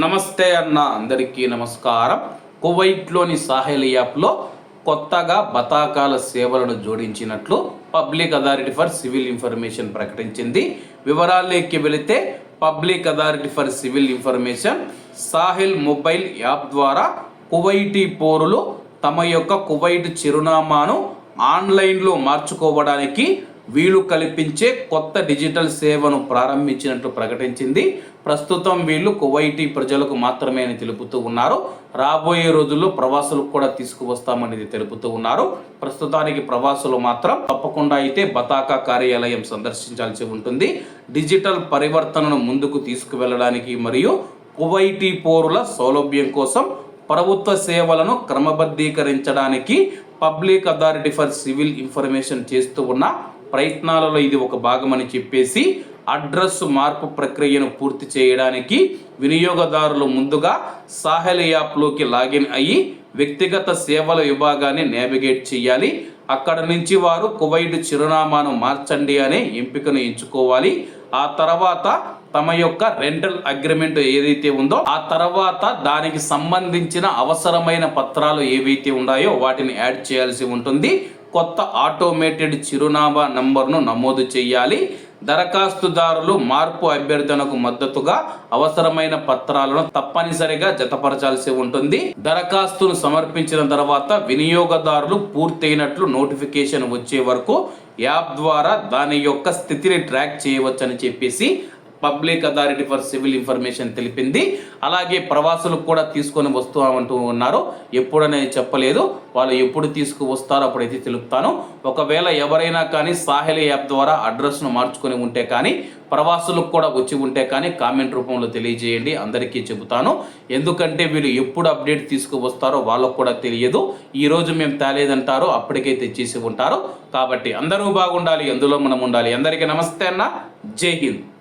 నమస్తే అన్న అందరికీ నమస్కారం. కువైట్లోని సాహెల్ యాప్లో కొత్తగా బతాకాల సేవలను జోడించినట్లు public authority for civil information ప్రకటించింది. వివరాల్లోకి వెళితే public authority for civil information Sahel mobile app ద్వారా కువైటీ పౌరులు తమ యొక్క కువైట్ చిరునామాను ఆన్లైన్లో మార్చుకోవడానికి వీలు కల్పించే కొత్త డిజిటల్ సేవను ప్రారంభించినట్లు ప్రకటించింది. ప్రస్తుతం వీళ్ళు కువైటీ ప్రజలకు మాత్రమే అని తెలుపుతూ ఉన్నారు. రాబోయే రోజుల్లో ప్రవాసులకు కూడా తీసుకువస్తామనేది తెలుపుతూ ఉన్నారు. ప్రస్తుతానికి ప్రవాసులు మాత్రం తప్పకుండా అయితే బతాకా కార్యాలయం సందర్శించాల్సి ఉంటుంది. డిజిటల్ పరివర్తనను ముందుకు తీసుకువెళ్ళడానికి మరియు కువైటీ పోరుల సౌలభ్యం కోసం ప్రభుత్వ సేవలను క్రమబద్ధీకరించడానికి public authority for civil information చేస్తూ ఉన్న ప్రయత్నాలలో ఇది ఒక భాగమని చెప్పేసి అడ్రస్ మార్పు ప్రక్రియను పూర్తి చేయడానికి వినియోగదారులు ముందుగా సాహెల్ యాప్లోకి లాగిన్ అయ్యి వ్యక్తిగత సేవల విభాగాన్ని నేవిగేట్ చేయాలి. అక్కడ నుంచి వారు కువైట్ చిరునామాను మార్చండి అనే ఎంపికను ఎంచుకోవాలి. ఆ తర్వాత తమ యొక్క రెంటల్ అగ్రిమెంట్ ఏదైతే ఉందో ఆ తర్వాత దానికి సంబంధించిన అవసరమైన పత్రాలు ఏవైతే ఉన్నాయో వాటిని యాడ్ చేయాల్సి ఉంటుంది. కొత్త ఆటోమేటెడ్ చిరునామా నంబర్ను నమోదు చేయాలి. దరఖాస్తుదారులు మార్పు అభ్యర్థనకు మద్దతుగా అవసరమైన పత్రాలను తప్పనిసరిగా జతపరచాల్సి ఉంటుంది. దరఖాస్తును సమర్పించిన తర్వాత వినియోగదారులు పూర్తయినట్లు నోటిఫికేషన్ వచ్చే వరకు యాప్ ద్వారా దాని యొక్క స్థితిని ట్రాక్ చేయవచ్చని చెప్పేసి public authority for civil information తెలిపింది. అలాగే ప్రవాసులకు కూడా తీసుకొని వస్తామంటూ ఉన్నారు. ఎప్పుడనేది చెప్పలేదు. వాళ్ళు ఎప్పుడు తీసుకువస్తారో అప్పుడైతే తెలుపుతాను. ఒకవేళ ఎవరైనా కానీ సాహిల్ యాప్ ద్వారా అడ్రస్ను మార్చుకొని ఉంటే కానీ ప్రవాసులకు కూడా వచ్చి ఉంటే కానీ కామెంట్ రూపంలో తెలియజేయండి. అందరికీ చెబుతాను. ఎందుకంటే వీళ్ళు ఎప్పుడు అప్డేట్ తీసుకువస్తారో వాళ్ళకు కూడా తెలియదు. ఈ రోజు మేము తేలేదంటారో. అప్పటికే తెచ్చేసి ఉంటారు. కాబట్టి అందరూ బాగుండాలి. ఎందులో మనం ఉండాలి. అందరికీ నమస్తే అన్న. జై హింద్.